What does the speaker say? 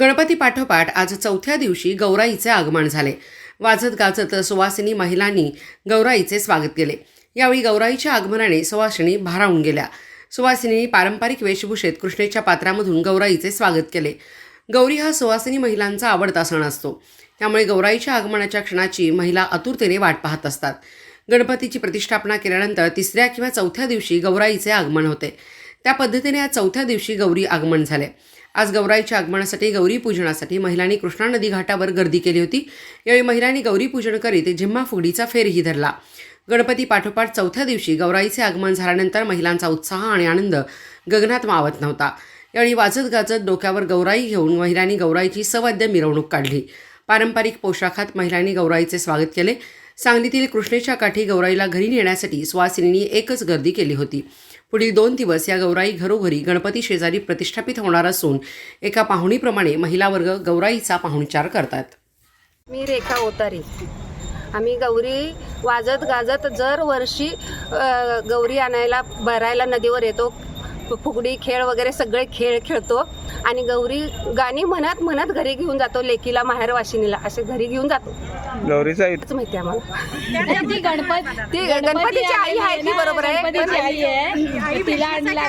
गणपती पाठोपाठ आज चौथ्या दिवशी गौराईचे आगमन झाले. वाजत गाजत सुवासिनी महिलांनी गौराईचे स्वागत केले. यावेळी गौराईच्या आगमनाने सुवासिनी भारावून गेल्या. सुवासिनींनी पारंपरिक वेशभूषेत कृष्णेच्या पात्रामधून गौराईचे स्वागत केले. गौरी हा सुवासिनी महिलांचा आवडता सण असतो. त्यामुळे गौराईच्या आगमनाच्या क्षणाची महिला आतुरतेने वाट पाहत असतात. गणपतीची प्रतिष्ठापना केल्यानंतर तिसऱ्या किंवा चौथ्या दिवशी गौराईचे आगमन होते. त्या पद्धतीने आज चौथ्या दिवशी गौरी आगमन झाले. आज गौराईच्या आगमनासाठी गौरी पूजनासाठी महिलांनी कृष्णा नदी घाटावर गर्दी केली होती. यावेळी महिलांनी गौरी पूजन करीत झिम्मा फुगडीचा फेरही धरला. गणपती पाठोपाठ चौथ्या दिवशी गौराईचे आगमन झाल्यानंतर महिलांचा उत्साह आणि आनंद गगनात मावत नव्हता. यावेळी वाजत गाजत डोक्यावर गौराई घेऊन महिलांनी गौराईची सवाद्य मिरवणूक काढली. पारंपरिक पोशाखात महिलांनी गौराईचे स्वागत केले. सांगलीतील कृष्णेच्या काठी गौराईला घरी नेण्यासाठी सुवासिनींनी एकच गर्दी केली होती. पुढील दोन दिवस या गौराई घरोघरी गणपती शेजारी प्रतिष्ठापित होणार असून एका पाहुणीप्रमाणे महिला वर्ग गौराईचा पाहुणचार करतात. मी रेखा ओतारी. आम्ही गौरी वाजत गाजत जर वर्षी गौरी आणायला भरायला नदीवर येतो. फु- फुगडी खेळ वगैरे सगळे खेळ खेळतो. आणि गौरी गाणी म्हणत म्हणत घरी घेऊन जातो लेकीला माहेर वाशिनीला असे घरी घेऊन जातो. गौरीचा माहिती आहे आम्हाला. ती गणपत ती गणपतीची आई आहे ती बरोबर आहे. पण गणपतीची आई आहे. तिला आणला